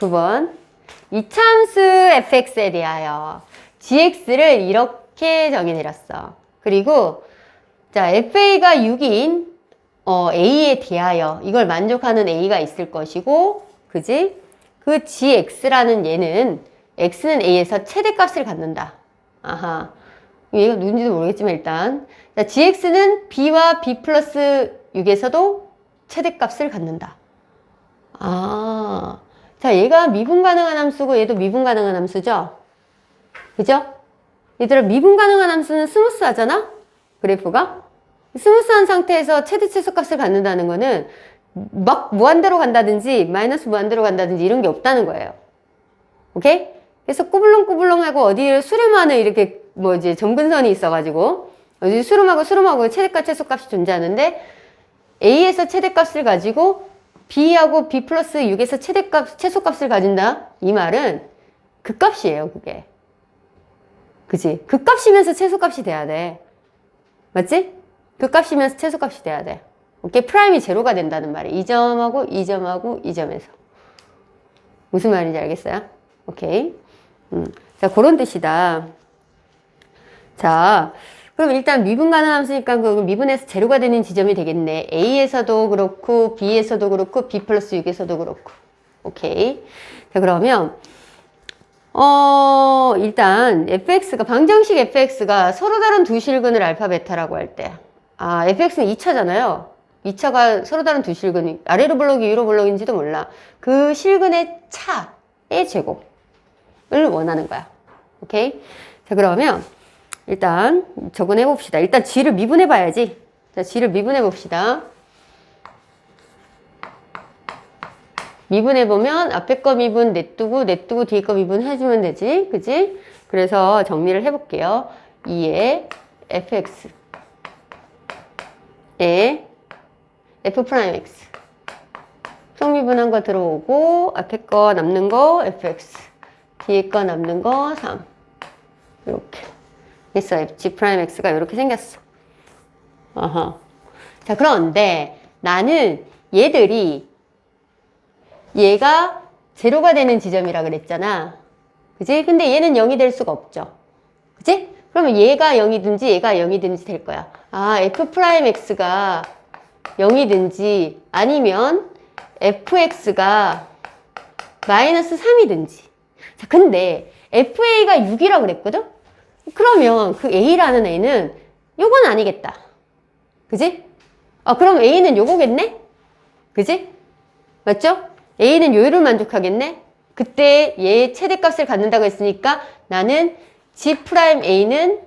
9번. 이참수 대하여 gx를 이렇게 정의내렸어. 그리고 자 fa가 6인 어, a에 대하여 이걸 만족하는 a가 있을 것이고 그지? 그 gx라는 얘는 x는 a에서 최대값을 갖는다. 아하. 얘가 누군지도 모르겠지만 일단 자, gx는 b와 b 플러스 6에서도 최대값을 갖는다. 아, 자 얘가 미분 가능한 함수고 얘도 미분 가능한 함수죠? 그죠? 얘들아 미분 가능한 함수는 스무스하잖아? 그래프가? 스무스한 상태에서 최대 최소값을 갖는다는 거는 막 무한대로 간다든지 마이너스 무한대로 간다든지 이런 게 없다는 거예요. 오케이? 그래서 꾸불렁꾸불렁하고 어디에 수렴하는 이렇게 뭐지 점근선이 있어가지고 어디 수렴하고 수렴하고 최대값 최소값이 존재하는데 A에서 최대값을 가지고 B하고 B 플러스 6에서 최대값 최소값을 가진다. 이 말은 그 값이에요 그게. 그지 그 값이면서 최소값이 돼야 돼. 맞지? 그 값이면서 최소값이 돼야 돼. 오케이? 프라임이 제로가 된다는 말이에요. 이 점하고 이 점하고 이 점에서. 무슨 말인지 알겠어요? 오케이. 음. 자 그런 뜻이다. 자, 그럼 일단 미분 가능함 쓰니까 그 미분에서 제로가 되는 지점이 되겠네. A에서도 그렇고, B에서도 그렇고, B 플러스 6에서도 그렇고. 오케이. 자, 그러면, 어, 일단, fx가, 방정식 fx가 서로 다른 두 실근을 알파, 베타라고 할 때. 아, fx는 2차잖아요. 2차가 서로 다른 두 실근, 아래로 블록이 위로 블록인지도 몰라. 그 실근의 차의 제곱을 원하는 거야. 오케이? 자, 그러면, 일단 적은해 봅시다. 일단 g를 미분해 봐야지. 자, g를 미분해 봅시다. 미분해 보면 앞에 거 미분 냅두고 냅두고 뒤에 거 미분 해주면 되지. 그지? 그래서 정리를 해볼게요. 2에 fx 에 f 프라임 x 속미분한 거 들어오고 앞에 거 남는 거 fx 뒤에 거 남는 거 3 이렇게 있어. G 프라임 X가 이렇게 생겼어. 어허. 자, 그런데 나는 얘들이 얘가 제로가 되는 지점이라 그랬잖아. 그지? 근데 얘는 0이 될 수가 없죠. 그지? 그러면 얘가 0이든지 얘가 0이든지 될 거야. 아, F 프라임 X가 0이든지 아니면 fx가 마이너스 3이든지. 자, 근데 fa가 6이라 그랬거든? 그러면 그 A라는 애는 요건 아니겠다. 그지? 아, 그럼 A는 요거겠네? 그지? 맞죠? A는 요를 만족하겠네? 그때 얘의 최대값을 갖는다고 했으니까 나는 G 프라임 A는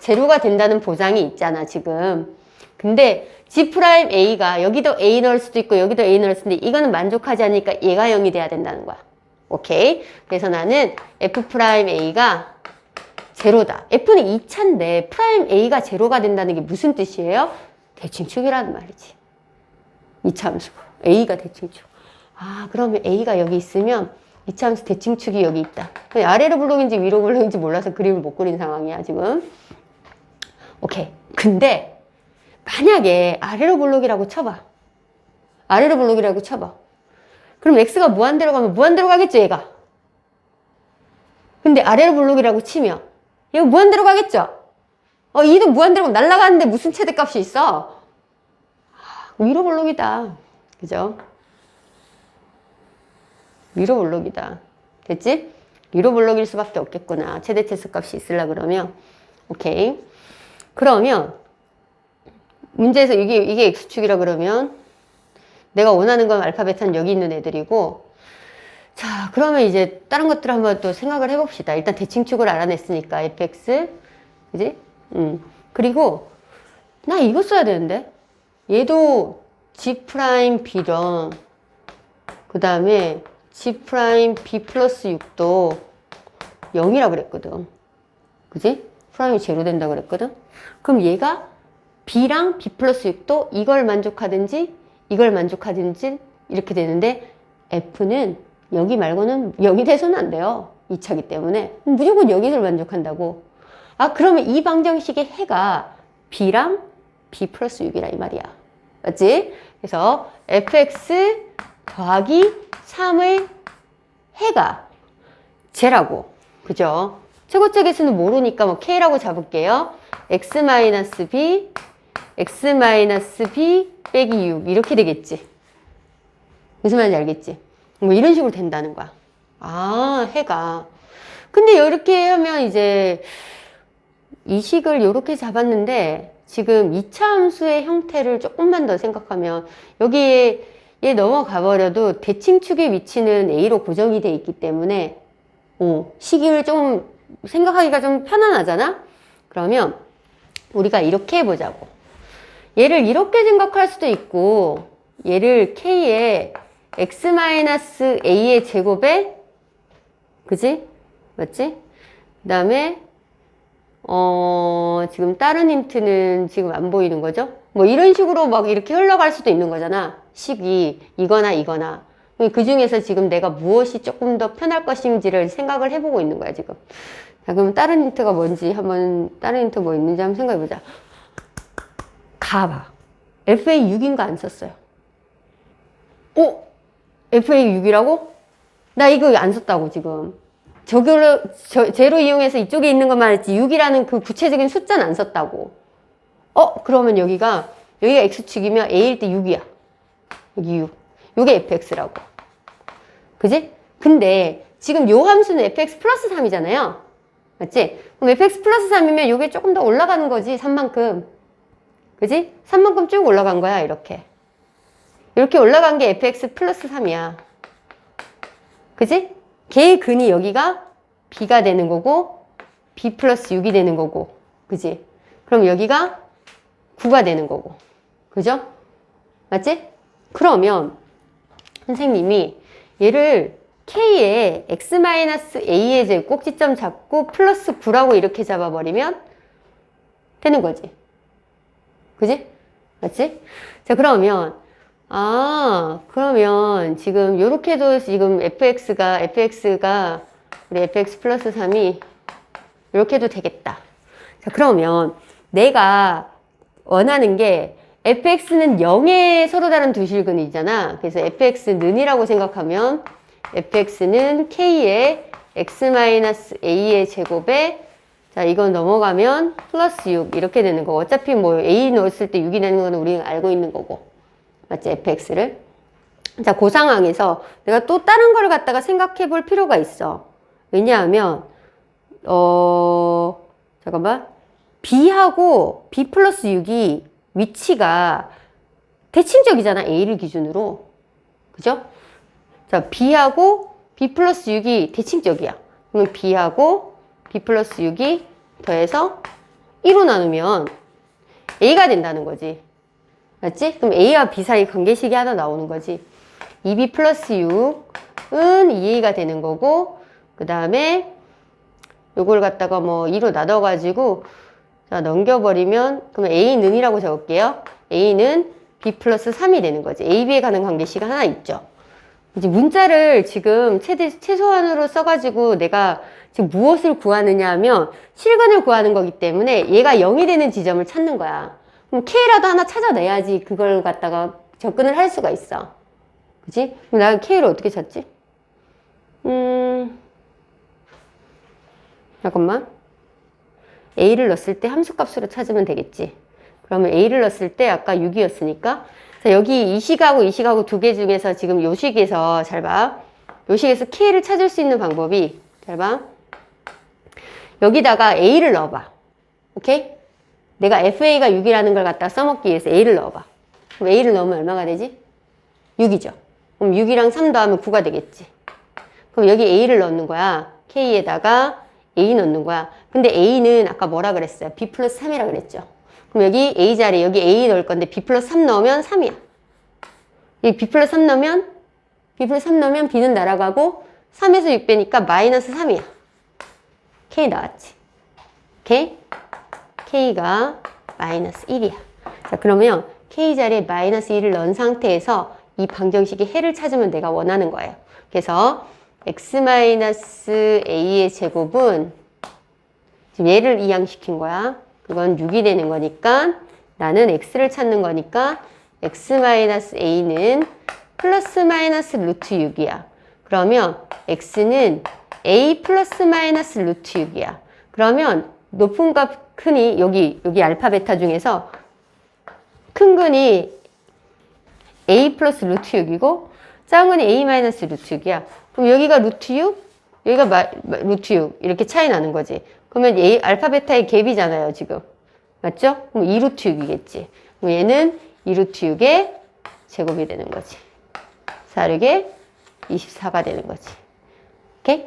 제로가 된다는 보장이 있잖아, 지금. 근데 G 프라임 A가 여기도 A 넣을 수도 있고 여기도 A 넣을 수도 있는데 이거는 만족하지 않으니까 얘가 0이 돼야 된다는 거야. 오케이? 그래서 나는 F 프라임 A가 제로다. F는 2차인데 프라임 A가 제로가 된다는 게 무슨 뜻이에요? 대칭축이라는 말이지. 2차 함수고 A가 대칭축. 아 그러면 A가 여기 있으면 2차 함수 대칭축이 여기 있다. 아래로 블록인지 위로 블록인지 몰라서 그림을 못 그린 상황이야 지금. 오케이. 근데 만약에 아래로 블록이라고 쳐봐. 아래로 블록이라고 쳐봐. 그럼 X가 무한대로 가면 무한대로 가겠죠 얘가. 근데 아래로 블록이라고 치면 이거 무한대로 가겠죠? 어, 2도 무한대로 날아가는데 무슨 최대값이 있어? 위로 블록이다. 그죠? 위로 블록이다. 됐지? 위로 블록일 수밖에 없겠구나. 최대 최소값이 있으려 그러면. 오케이. 그러면 문제에서 이게 이게 x축이라 그러면 내가 원하는 건 알파 베타는 여기 있는 애들이고 자, 그러면 이제 다른 것들 한번 또 생각을 해봅시다. 일단 대칭축을 알아냈으니까 fx, 그지? 음. 그리고 나 이거 써야 되는데 얘도 g 프라임 b던 그 다음에 g 프라임 b 플러스 6도 0이라 그랬거든. 그지? 프라임이 제로 된다 그랬거든. 그럼 얘가 b랑 b 플러스 6도 이걸 만족하든지 이걸 만족하든지 이렇게 되는데 f는 여기 말고는 여기 돼서는 안 돼요. 2차기 때문에. 무조건 여기를 만족한다고. 아, 그러면 이 방정식의 해가 B랑 B 플러스 6이라 이 말이야. 맞지? 그래서 fx 더하기 3을 해가 제라고. 그죠? 최고적 수는 모르니까 뭐 K라고 잡을게요. X 마이너스 B, X 마이너스 B 빼기 6. 이렇게 되겠지. 무슨 말인지 알겠지? 뭐 이런 식으로 된다는 거야. 아, 해가. 근데 이렇게 하면 이제 이 식을 이렇게 잡았는데 지금 이차 함수의 형태를 조금만 더 생각하면 여기에 얘 넘어가 버려도 대칭축의 위치는 A로 고정이 돼 있기 때문에 어, 식을 좀 생각하기가 좀 편안하잖아? 그러면 우리가 이렇게 해보자고. 얘를 이렇게 생각할 수도 있고 얘를 K에 x-a의 제곱에 그지? 맞지? 그 다음에 어, 지금 다른 힌트는 지금 안 보이는 거죠? 뭐 이런 식으로 막 이렇게 흘러갈 수도 있는 거잖아. 식이 이거나 이거나. 그 중에서 지금 내가 무엇이 조금 더 편할 것인지를 생각을 해보고 있는 거야, 지금. 자, 그럼 다른 힌트가 뭔지 한번, 다른 힌트 뭐 있는지 한번 생각해보자. 가봐. FA 6인가 안 썼어요. 오! FA 6이라고? 나 이거 안 썼다고, 지금. 저기로, 저, 제로 이용해서 이쪽에 있는 것만 했지, 6이라는 그 구체적인 숫자는 안 썼다고. 어, 그러면 여기가, 여기가 X축이면 A일 때 6이야. 여기 6. 요게 fx라고. 그지? 근데 지금 요 함수는 fx 플러스 3이잖아요. 맞지? 그럼 fx 플러스 3이면 요게 조금 더 올라가는 거지, 3만큼. 그지? 3만큼 쭉 올라간 거야, 이렇게. 이렇게 올라간 게 fx 플러스 3이야. 그지? 걔의 근이 여기가 b가 되는 거고, b 플러스 6이 되는 거고. 그지? 그럼 여기가 9가 되는 거고. 그죠? 맞지? 그러면 선생님이 얘를 k에 x-a의 제곱 꼭지점 잡고 플러스 9라고 이렇게 잡아버리면 되는 거지. 그지? 맞지? 자, 그러면, 아, 그러면 지금 요렇게도 지금 fx가, fx가, 우리 fx 플러스 3이 이렇게도 되겠다. 자, 그러면 내가 원하는 게 fx는 0에 서로 다른 두 실근이잖아. 그래서 fx는이라고 생각하면 fx는 k의 x-a의 제곱에 자, 이건 넘어가면 플러스 6 이렇게 되는 거고 어차피 뭐 a 넣었을 때 6이 되는 거는 우리는 알고 있는 거고 맞지? fx를 자, 그 상황에서 내가 또 다른 걸 갖다가 생각해 볼 필요가 있어. 왜냐하면 어 잠깐만 b하고 b 플러스 6이 위치가 대칭적이잖아. A를 기준으로. 그죠? 자, B하고 B 플러스 6이 대칭적이야. 그러면 B하고 B 플러스 6이 더해서 1로 나누면 A가 된다는 거지. 맞지? 그럼 A와 B 사이 관계식이 하나 나오는 거지. 2B 플러스 6은 2A가 되는 거고, 그 다음에 요걸 갖다가 뭐 2로 나눠 가지고 자, 넘겨버리면, 그러면 A는 이라고 적을게요. A는 B 플러스 3이 되는 거지. A, B에 가는 관계식 하나 있죠. 이제 문자를 지금 최대, 최소한으로 써가지고 내가 지금 무엇을 구하느냐 하면 실근을 구하는 거기 때문에 얘가 0이 되는 지점을 찾는 거야. K라도 하나 찾아내야지 그걸 갖다가 접근을 할 수가 있어. 그지? 그럼 나 K를 어떻게 찾지? 음, 잠깐만. a를 넣었을 때 함수값으로 찾으면 되겠지. 그러면 a를 넣었을 때 아까 6이었으니까 자, 여기 이 식하고 이 식하고 두 개 중에서 지금 요 식에서 잘 봐. 요 식에서 k를 찾을 수 있는 방법이 잘 봐. 여기다가 a를 넣어봐. 오케이? 내가 fa가 6이라는 걸 갖다 써먹기 위해서 a를 넣어봐. 그럼 a를 넣으면 얼마가 되지? 6이죠. 그럼 6이랑 3 더하면 9가 되겠지. 그럼 여기 a를 넣는 거야. k에다가 A 넣는 거야. 근데 A는 아까 뭐라 그랬어요? B 플러스 3이라 그랬죠. 그럼 여기 A 자리에 여기 A 넣을 건데 B 플러스 3 넣으면 3이야. 이 B 플러스 3 넣으면 B 플러스 3 넣으면 B는 날아가고 3에서 6 빼니까 마이너스 3이야. K 나왔지. 오케이? K가 마이너스 1이야. 자, 그러면 K 자리에 마이너스 1을 넣은 상태에서 이 방정식의 해를 찾으면 내가 원하는 거예요. 그래서 x-a의 제곱은 지금 얘를 이항시킨 거야. 그건 6이 되는 거니까 나는 x를 찾는 거니까 x-a는 플러스 마이너스 루트 6이야. 그러면 x는 a 플러스 마이너스 루트 6이야. 그러면 높은 값 흔히 여기 여기 알파 베타 중에서 큰 근이 a 플러스 루트 6이고 작은 a 마이너스 루트 6이야. 그럼 여기가 루트 6, 여기가 마, 마- 루트 6 이렇게 차이 나는 거지. 그러면 a 알파 베타의 갭이잖아요 지금. 맞죠? 그럼 2 루트 6이겠지. 그럼 얘는 2 루트 6의 제곱이 되는 거지. 4, 6에 24가 되는 거지. 오케이?